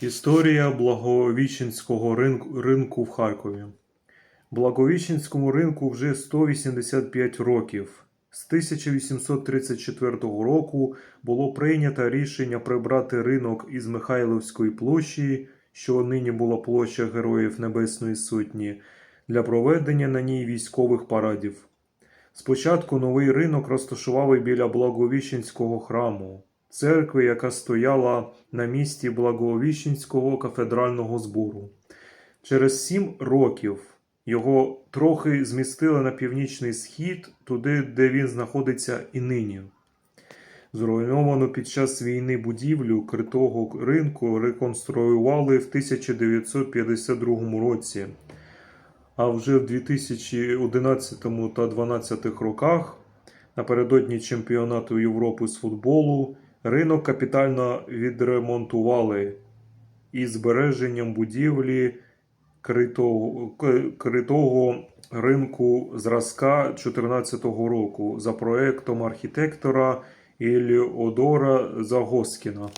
Історія Благовіщенського ринку, в Харкові. Благовіщенському ринку вже 185 років. З 1834 року було прийнято рішення прибрати ринок із Михайловської площі, що нині була площа Героїв Небесної Сотні, для проведення на ній військових парадів. Спочатку новий ринок розташували біля Благовіщенського храму, церкви, яка стояла на місці Благовіщенського кафедрального збору. Через сім років його трохи змістили на північний схід, туди, де він знаходиться і нині. Зруйновану під час війни будівлю критого ринку реконструювали в 1952 році. А вже в 2011 та 2012 роках, напередодні чемпіонату Європи з футболу, ринок капітально відремонтували із збереженням будівлі критого, критого ринку зразка 2014 року за проектом архітектора Іліодора Загоскіна.